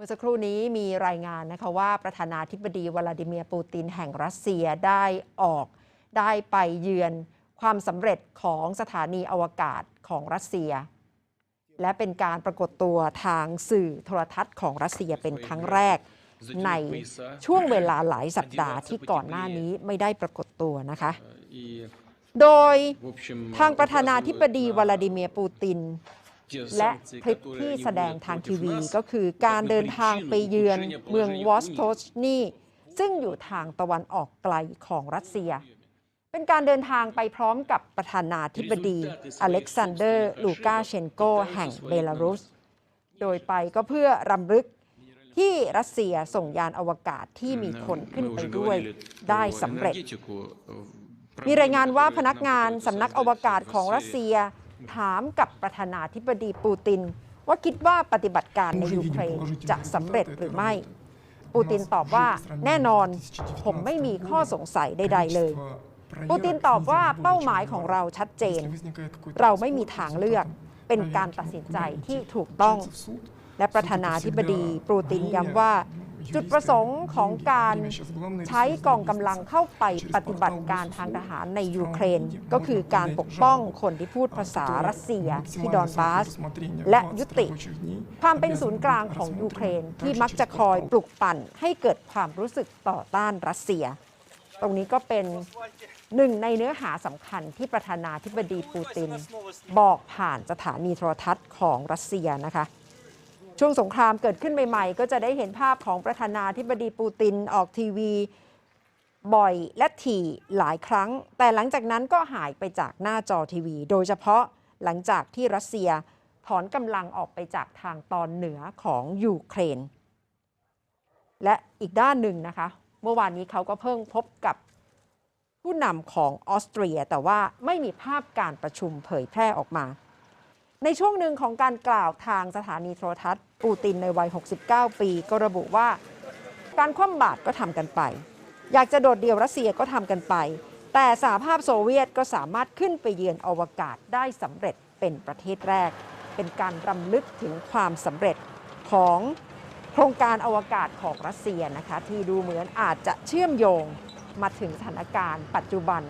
เมื่อสักครู่นี้มีรายงานนะคะว่าประธานาธิบดีวลาดิเมียร์ปูตินแห่งรัสเซียได้ออก ได้ไปเยือนความสำเร็จของสถานีอวกาศของรัสเซีย และเป็นการปรากฏตัวทางสื่อโทรทัศน์ของรัสเซียเป็นครั้งแรก ในช่วงเวลาหลายสัปดาห์ที่ก่อนหน้านี้ไม่ได้ปรากฏตัวนะคะ โดยทางประธานาธิบดีวลาดิเมียร์ปูติน และคลิปที่แสดงทางทีวีก็คือการเดินทางไปเยือนเมืองวอสโตชนีซึ่งอยู่ทางตะวันออกไกลของรัสเซีย เป็นการเดินทางไปพร้อมกับประธานาธิบดีอเล็กซานเดอร์ ลูกาเชนโก แห่งเบลารุส โดยไปก็เพื่อรำลึกที่รัสเซียส่งยานอวกาศที่มีคนขึ้นไปด้วยได้สำเร็จ มีรายงานว่าพนักงานสำนักอวกาศของรัสเซีย ถามกับประธานาธิบดีปูติน ว่าคิดว่าปฏิบัติการในยูเครนจะสำเร็จหรือไม่ ปูตินตอบว่าแน่นอนผมไม่มีข้อสงสัยใด ๆ เลย ปูตินตอบว่าเป้าหมายของเราชัดเจน เราไม่มีทางเลือกเป็นการตัดสินใจที่ถูกต้อง และประธานาธิบดีปูตินย้ำว่า จุดประสงค์ของการใช้กองกำลังเข้าไปปฏิบัติการทางทหารในยูเครน ก็คือการปกป้องคนที่พูดภาษารัสเซียที่ดอนบาส และยุติ ความเป็นศูนย์กลางของยูเครนที่มักจะคอยปลุกปั่นให้เกิดความรู้สึกต่อต้านรัสเซีย ตรงนี้ก็เป็นหนึ่งในเนื้อหาสำคัญที่ประธานาธิบดีปูติน บอกผ่านสถานีโทรทัศน์ของรัสเซียนะคะ ช่วงสงครามเกิดขึ้นใหม่ๆ ก็จะได้เห็นภาพของประธานาธิบดีปูตินออกทีวีบ่อยและถี่หลายครั้ง แต่หลังจากนั้นก็หายไปจากหน้าจอทีวี โดยเฉพาะหลังจากที่รัสเซียถอนกำลังออกไปจากทางตอนเหนือของยูเครน และอีกด้านหนึ่งนะคะ เมื่อวานนี้เขาก็เพิ่งพบกับผู้นำของออสเตรีย แต่ว่าไม่มีภาพการประชุมเผยแพร่ออกมา ในช่วงหนึ่งของการกล่าวทางสถานีโทรทัศน์ ปูตินในวัย 69 ปี ก็ระบุว่า การคว่ำบาตรก็ทำกันไป อยากจะโดดเดี่ยวรัสเซียก็ทำกันไป แต่สหภาพโซเวียตก็สามารถขึ้นไปเยือนอวกาศได้สำเร็จเป็นประเทศแรก เป็นการรำลึกถึงความสำเร็จของโครงการอวกาศของรัสเซียนะคะ ที่ดูเหมือนอาจจะเชื่อมโยงมาถึงสถานการณ์ ปัจจุบัน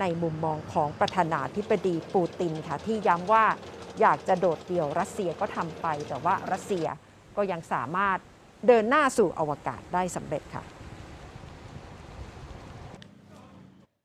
ในมุมมองของประธานาธิบดีปูตินค่ะที่ย้ำว่า อยากจะโดดเดี่ยวรัสเซียก็ทำไป แต่ว่ารัสเซียก็ยังสามารถเดินหน้าสู่อวกาศได้สำเร็จค่ะ